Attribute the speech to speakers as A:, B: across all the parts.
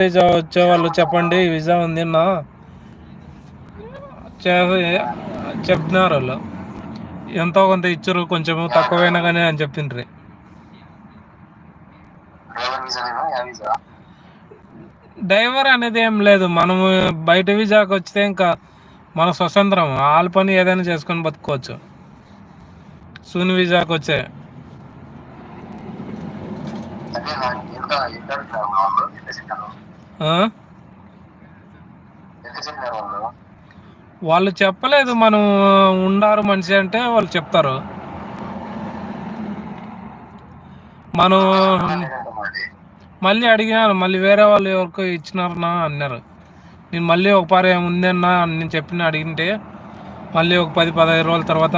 A: Visa వచ్చే వాళ్ళు చెప్పండి వీసా ఉంది నా చెప్తున్నారు వాళ్ళు. ఎంతో కొంత ఇచ్చారు కొంచెం తక్కువైనా కానీ అని చెప్తుండ్రి డ్రైవర్ అనేది ఏం లేదు మనము బయట వీసాకి వచ్చితే ఇంకా మన స్వతంత్రం వాళ్ళ పని ఏదైనా చేసుకొని బతుకోవచ్చు. సూని వీసాకి వచ్చే? వాళ్ళు చెప్పలేదు మనం ఉండారు మనిషి అంటే వాళ్ళు చెప్తారు. మనం మళ్ళీ అడిగినాను మళ్ళీ వేరే వాళ్ళు ఎవరికో ఇచ్చినారనా అన్నారు. నేను మళ్ళీ ఒక పారి ఉందన్నా అని నేను చెప్పిన అడిగింటే మళ్ళీ ఒక పది పదహైదు రోజుల తర్వాత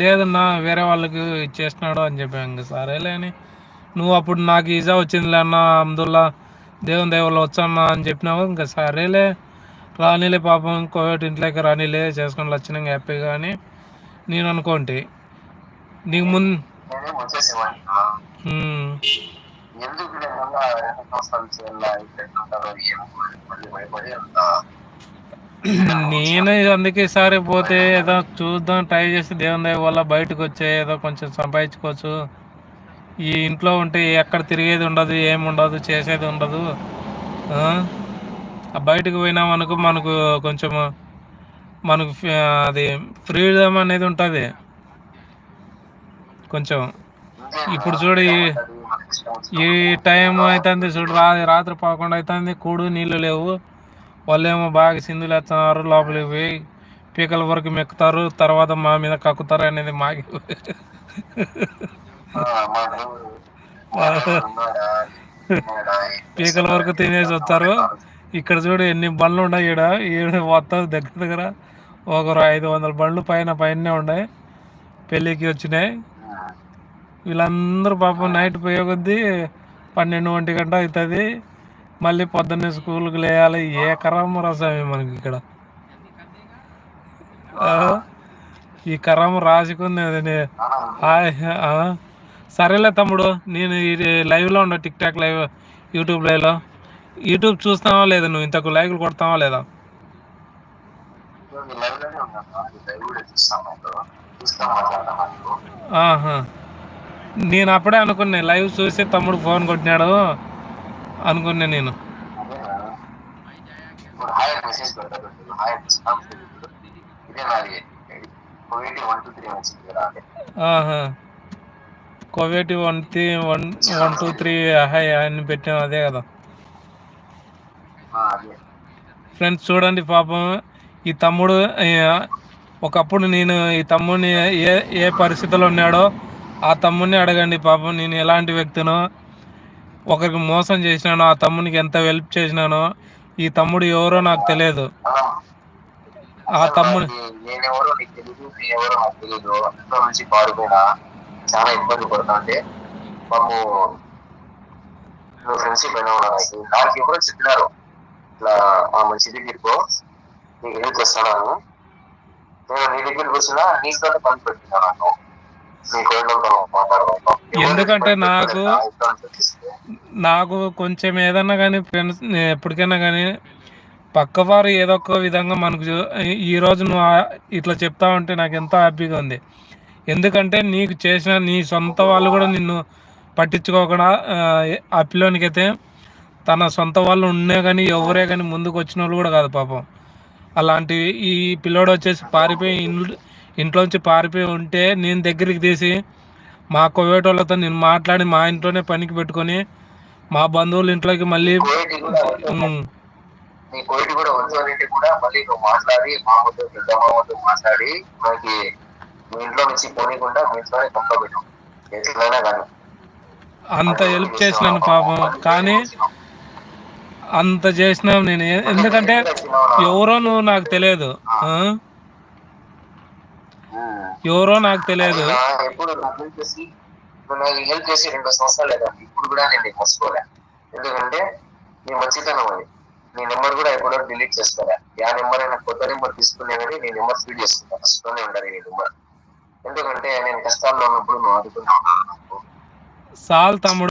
A: లేదన్నా వేరే వాళ్ళకి ఇచ్చేసినాడు అని చెప్పాను ఇంకా సరేలే అని నువ్వు అప్పుడు నాకు ఈజా వచ్చిందిలే అన్న అబ్దుల్లా దేవుని దేవుళ్ళు వచ్చన్నా అని చెప్పినావు. ఇంకా సరేలే రానిలే పాపం కోవిడ్ ఇంట్లోకి రానిలే చేసుకొని వచ్చిన హ్యాపీగా అని నేను అనుకోంటి నీకు ముందు
B: నేను
A: అందుకే సరే పోతే ఏదో చూద్దాం ట్రై చేసి దేవుని దయ వల్ల బయటకు వచ్చే ఏదో కొంచెం సంపాదించుకోవచ్చు. ఈ ఇంట్లో ఉంటే ఎక్కడ తిరిగేది ఉండదు ఏమి ఉండదు చేసేది ఉండదు. బయటకు పోయినామనుకో మనకు కొంచెం మనకు అది ఫ్రీడమ్ అనేది ఉంటుంది. కొంచెం ఇప్పుడు చూడు ఈ- టైం అవుతుంది చూడు రా రాత్రి పదకొండు అవుతుంది కూడు నీళ్ళు లేవు. వాళ్ళేమో బాగా సింధులు వేస్తున్నారు లోపలికి పోయి పీకల వరకు మెక్కుతారు తర్వాత మా మీద కక్కుతారు అనేది మాకి పీకల వరకు తినేసి వస్తారు. ఇక్కడ చూడు ఎన్ని బండ్లు ఉన్నాయి ఈడ. ఈడ మొత్తం దగ్గర దగ్గర ఒకరు ఐదు వందల బండ్లు పైన పైన ఉన్నాయి. పెళ్ళికి వచ్చినాయి. వీళ్ళందరూ పాపం నైట్ పోయే కొద్దీ పన్నెండు ఒంటి గంట అవుతుంది. మళ్ళీ పొద్దున్నే స్కూల్కి లేయాలి. ఏ కరామ రసమే మనకి ఇక్కడ. ఈ కరామ రాసుకుంది హాయ్ ఆ, సరేలే తమ్ముడు నేను ఇది లైవ్లో ఉన్నా టిక్ టాక్ లైవ్ యూట్యూబ్ లైవ్లో. యూట్యూబ్ చూస్తావా లేదా నువ్వు? ఇంతకు లైవ్లు కొడతావా లేదా? నేను అప్పుడే అనుకున్నా లైవ్ చూసి తమ్ముడు ఫోన్ కొట్టినాడు అనుకున్నా నేను. ఆహా. Koveti one three one one two three hi అని పెట్టాం అదే కదా. ఫ్రెండ్స్ చూడండి పాపం ఈ తమ్ముడు ఒకప్పుడు నేను ఈ తమ్ముడిని ఏ ఏ పరిస్థితిలో ఉన్నాడో ఆ తమ్ముడిని అడగండి పాపం నేను ఎలాంటి వ్యక్తినో ఒకరికి మోసం చేసినానో ఆ తమ్మునికి ఎంత హెల్ప్ చేసినానో ఈ తమ్ముడు ఎవరో నాకు తెలియదు. ఆ. తమ్ముడు
B: చాలా ఇబ్బంది పడుతా అంటే మాకు ఫ్రెండ్షిప్ అయినా నాకు నాకు ఎవరో చెప్పినారు. ఇట్లా మా మంచి దగ్గరికి నీకు హెల్ప్ చేస్తాను నేను నీ దగ్గరికి వచ్చినా నీతో పని పెట్టినా నాకు నీ కోరికలతో మాట్లాడతాను
A: ఎందుకంటే నాకు- నాకు కొంచెం ఏదన్నా కానీ ఫ్రెండ్స్ ఎప్పటికైనా కానీ పక్కవారు ఏదో ఒక విధంగా మనకు చూ- ఈ- ఈ రోజు నువ్వు ఆ- ఇట్లా చెప్తా ఉంటే నాకు ఎంతో హ్యాపీగా ఉంది. ఎందుకంటే నీకు చేసిన నీ సొంత వాళ్ళు కూడా నిన్ను పట్టించుకోకుండా ఆ, పిల్లోనికైతే తన సొంత వాళ్ళు ఉన్నా కానీ ఎవరే కానీ ముందుకు వచ్చిన వాళ్ళు కూడా కాదు పాపం. అలాంటి ఈ పిల్లోడు వచ్చేసి పారిపోయి ఇంట్లో ఇంట్లోంచి పారిపోయి ఉంటే నేను దగ్గరికి తీసి మా కోవేటోళ్ళతో నేను మాట్లాడి మా ఇంట్లోనే పనికి పెట్టుకొని మా బంధువుల ఇంట్లోకి మళ్ళీ
B: కూడా
A: ఉమ్,
B: నీ కోవిడ్ కూడా మళ్ళీ నువ్వు మాట్లాడి మా వద్దు పెద్ద మాట్లాడి మనకి మీ ఇంట్లో నుంచి పోనీకుండా మీ ఇంట్లోనే పంప పెట్టు ఎట్లయినా కానీ.
A: అంత హెల్ప్ చేసినాను పాపం. కానీ అంత చేసినాం నేను ఎందుకంటే ఎవరో నువ్వు నాకు తెలియదు. ఆ? ఎవరో నాకు తెలియదు.
B: ఎప్పుడు నాకు హెల్ప్ చేసి నువ్వు నాకు హెల్ప్ చేసి రెండు సంవత్సరాలు లేదా ఇప్పుడు కూడా నేను నీకు మర్చిపోలే. ఎందుకంటే నీ మంచితనం అది. నీ నెంబర్ కూడా ఎప్పుడో డిలీట్ చేసుకోలే. ఆ నెంబర్ అయినా కొత్త నెంబర్ తీసుకునే కానీ నీ నెంబర్ ఫీడ్ చేసుకుంటా. ఫస్ట్లోనే ఉండాలి నీ నెంబర్. ఎందుకంటే నేను కష్టాల్లో ఉన్నప్పుడు నువ్వు ఆదుకునే
A: సాల్ తమ్ముడు